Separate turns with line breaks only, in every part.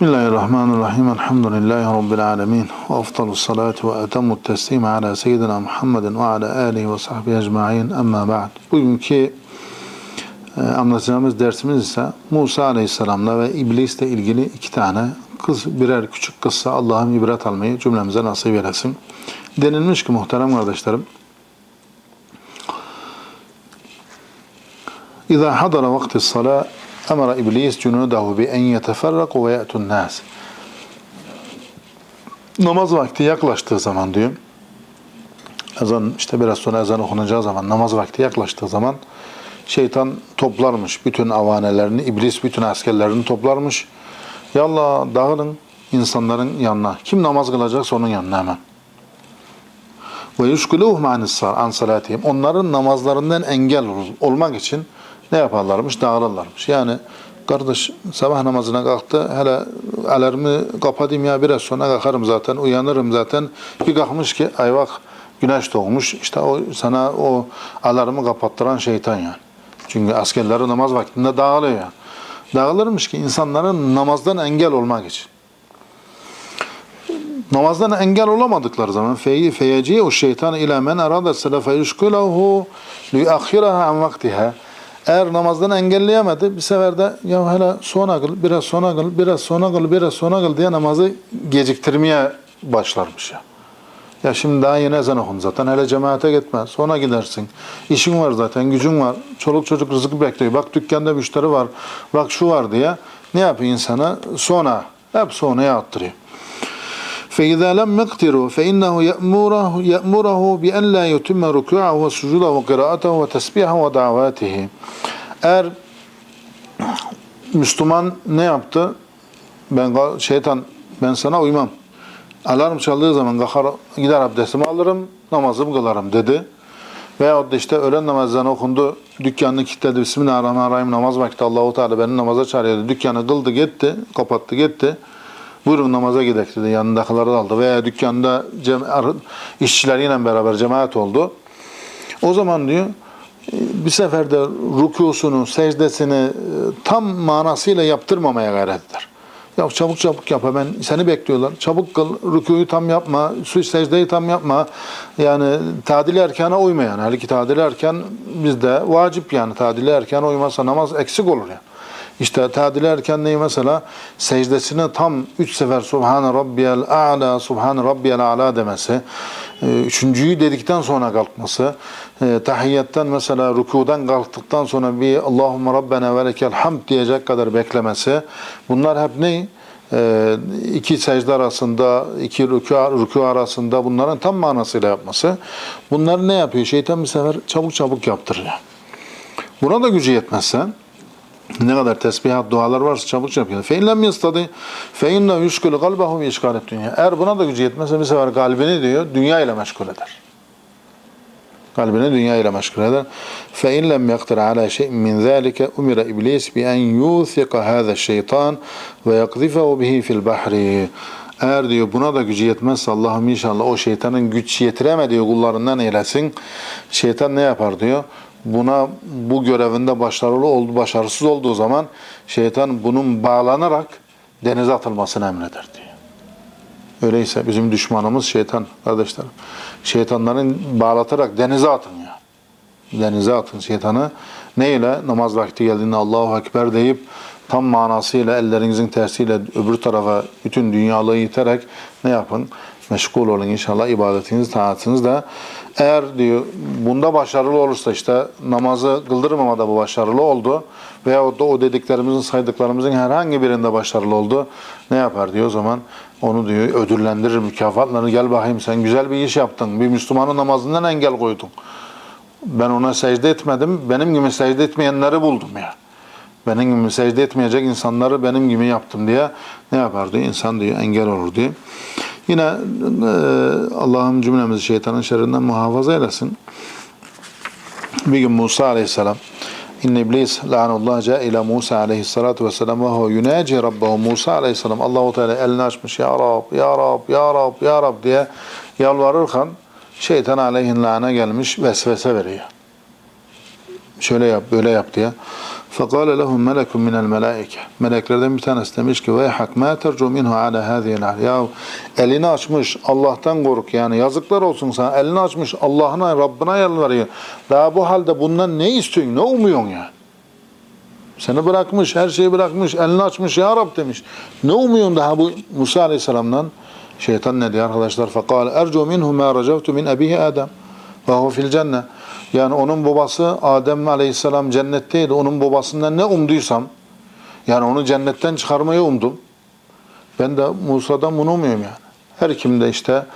Bismillahirrahmanirrahim. Elhamdülillahi Rabbil alemin. Ve afdalu salatu ve etemmu teslimi ala seyyidina Muhammedin ve ala alihi ve sahbihi ecma'in. Amma ba'd. Bugünkü e, anlatacağımız dersimiz ise Musa Aleyhisselam'la ve İblis'le ilgili iki tane kız, birer küçük kıssa Allah'ım ibret almayı cümlemize nasip eylesin. Denilmiş ki muhterem kardeşlerim, İza hadara vakti salat cunudahu bi en yeteferraku ve ye'tun nas. Namaz vakti yaklaştığı zaman diyor. Ezan işte biraz sonra ezan okunacağı zaman namaz vakti yaklaştığı zaman şeytan toplarmış bütün avanelerini, iblis bütün askerlerini toplarmış. Ya Allah dağılın insanların yanına. Kim namaz kılacaksa onun yanına hemen. Ve yushkuluhum an salatihim. Onların namazlarından engel olmak için ne yaparlarmış? Dağılırlarmış. Yani kardeş sabah namazına kalktı. Hele alarmı kapatayım ya biraz sonra kalkarım zaten. Uyanırım zaten. Bir kalkmış ki ay bak güneş doğmuş. İşte o sana o alarmı kapattıran şeytan yani. Çünkü askerleri namaz vaktinde dağılıyor yani. Dağılırmış ki insanların namazdan engel olmak için. Namazdan engel olamadıkları zaman feyi feyeci o şeytan ila men arada selefe yushkulahu li akhiraha an vaktiha eğer namazdan engelleyemedi bir sefer de ya hele sonra kıl, biraz sonra kıl, biraz sonra kıl, biraz sonra kıl diye namazı geciktirmeye başlarmış ya. Ya şimdi daha yeni ezan okun zaten. Hele cemaate gitme. Sonra gidersin. İşin var zaten, gücün var. Çoluk çocuk rızık bekliyor. Bak dükkanda müşteri var. Bak şu var diye. Ne yapıyor insana? Sonra. Hep sonraya attırıyor. فإذا لم يقتروا فإنه يأمره يأمره بأن لا يتم ركوعه وسجوده وقراءته وتسبيحه ودعواته. Eğer Müslüman ne yaptı? Ben şeytan ben sana uymam. Alarm çaldığı zaman kalkar gider abdestimi alırım, namazımı kılarım dedi. Veyahut da işte öğlen namazlarını okundu, dükkanını kilitledi, Bismillahirrahmanirrahim namaz vakti Allahu Teala beni namaza çağırıyordu. Dükkanı kıldı gitti, kapattı gitti. Buyurun namaza gidelim dedi. Yanındakileri aldı. Veya dükkanda işçileriyle beraber cemaat oldu. O zaman diyor bir seferde rükusunu, secdesini tam manasıyla yaptırmamaya gayret eder. Ya çabuk çabuk yap ben seni bekliyorlar. Çabuk kıl, rükuyu tam yapma, su secdeyi tam yapma. Yani tadili erkana uyma yani. Halbuki tadili erken bizde vacip yani. Tadili erkana uymazsa namaz eksik olur yani. İşte tadil erken neyi mesela? Secdesine tam üç sefer Subhane Rabbiyel A'la, Subhane Rabbiyel A'la demesi. Üçüncüyü dedikten sonra kalkması. Tahiyyattan mesela rükudan kalktıktan sonra bir Allahümme Rabbena ve lekel hamd diyecek kadar beklemesi. Bunlar hep ne? iki secde arasında, iki rükû, rükû arasında bunların tam manasıyla yapması. Bunları ne yapıyor? Şeytan bir sefer çabuk çabuk yaptırıyor. Buna da gücü yetmezsen ne kadar tesbihat, dualar varsa çabuk yapıyor. Fe inlem yastadi fe inne yushkulu kalbahu bi işgalet dünya. Eğer buna da gücü yetmezse bir sefer kalbini diyor dünya ile meşgul eder. Kalbini dünya ile meşgul eder. Fe in lem yaktir ala şey'in min zalika umira iblis bi en yuthika hâza şeytan ve yakzifehu bihi. Eğer diyor buna da gücü yetmezse Allah'ım inşallah o şeytanın güç yetiremediği kullarından eylesin. Şeytan ne yapar diyor? Buna bu görevinde başarılı oldu, başarısız olduğu zaman şeytan bunun bağlanarak denize atılmasını emreder diyor. Öyleyse bizim düşmanımız şeytan kardeşlerim. Şeytanların bağlatarak denize atın ya. Denize atın şeytanı. Neyle? Namaz vakti geldiğinde Allahu Ekber deyip tam manasıyla ellerinizin tersiyle öbür tarafa bütün dünyalığı yiterek ne yapın? Meşgul olun. İnşallah ibadetiniz, taatınız da eğer diyor bunda başarılı olursa işte namazı kıldırmamada bu başarılı oldu. Veya o, o dediklerimizin saydıklarımızın herhangi birinde başarılı oldu. Ne yapar diyor? O zaman onu diyor ödüllendirir mükafatlarını gel bakayım sen güzel bir iş yaptın. Bir Müslümanın namazından engel koydun. Ben ona secde etmedim. Benim gibi secde etmeyenleri buldum ya. Benim gibi secde etmeyecek insanları benim gibi yaptım diye ne yapar diyor? İnsan diyor engel olur diye. Yine e, Allah'ım cümlemizi şeytanın şerrinden muhafaza eylesin. Bir gün Musa aleyhisselam İnne iblis la'anullah ca ila Musa aleyhissalatu vesselam ve huve yunaci rabbahu Musa aleyhisselam Allahu Teala elini açmış ya Rab ya Rab ya Rab ya Rab diye yalvarırken şeytan aleyhin lana gelmiş vesvese veriyor. Şöyle yap böyle yap diye. فقال لهم ملك من الملائكة meleklerden bir tanesi demiş ki veyhak ma tercu minhu ala hadihi ya elini açmış Allah'tan kork yani yazıklar olsun sana elini açmış Allah'ına Rabbına yalvarıyor daha bu halde bundan ne istiyorsun ne umuyorsun ya seni bırakmış her şeyi bırakmış elini açmış ya Rab demiş ne umuyorsun daha bu Musa Aleyhisselam'dan şeytan ne diyor arkadaşlar fakal ercu minhu ma racavtu min abihi Adem ve hu fil cennet yani onun babası Adem Aleyhisselam cennetteydi. Onun babasından ne umduysam, yani onu cennetten çıkarmayı umdum. Ben de Musa'dan bunu umuyorum yani. Her kimde işte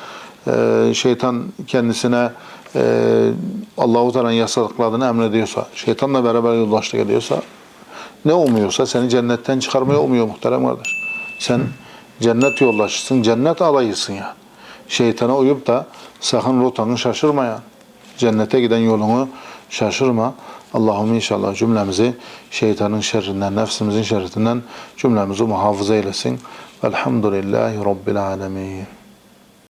e, şeytan kendisine e, Allahu Teala'nın yasakladığını emrediyorsa, şeytanla beraber yoldaşlık ediyorsa, ne umuyorsa seni cennetten çıkarmayı umuyor muhterem kardeş. Sen cennet yoldaşısın, cennet alayısın yani. Şeytana uyup da sakın rotanı şaşırma yani cennete giden yolunu şaşırma. Allah'ım inşallah cümlemizi şeytanın şerrinden, nefsimizin şerrinden cümlemizi muhafaza eylesin. Velhamdülillahi Rabbil alemin.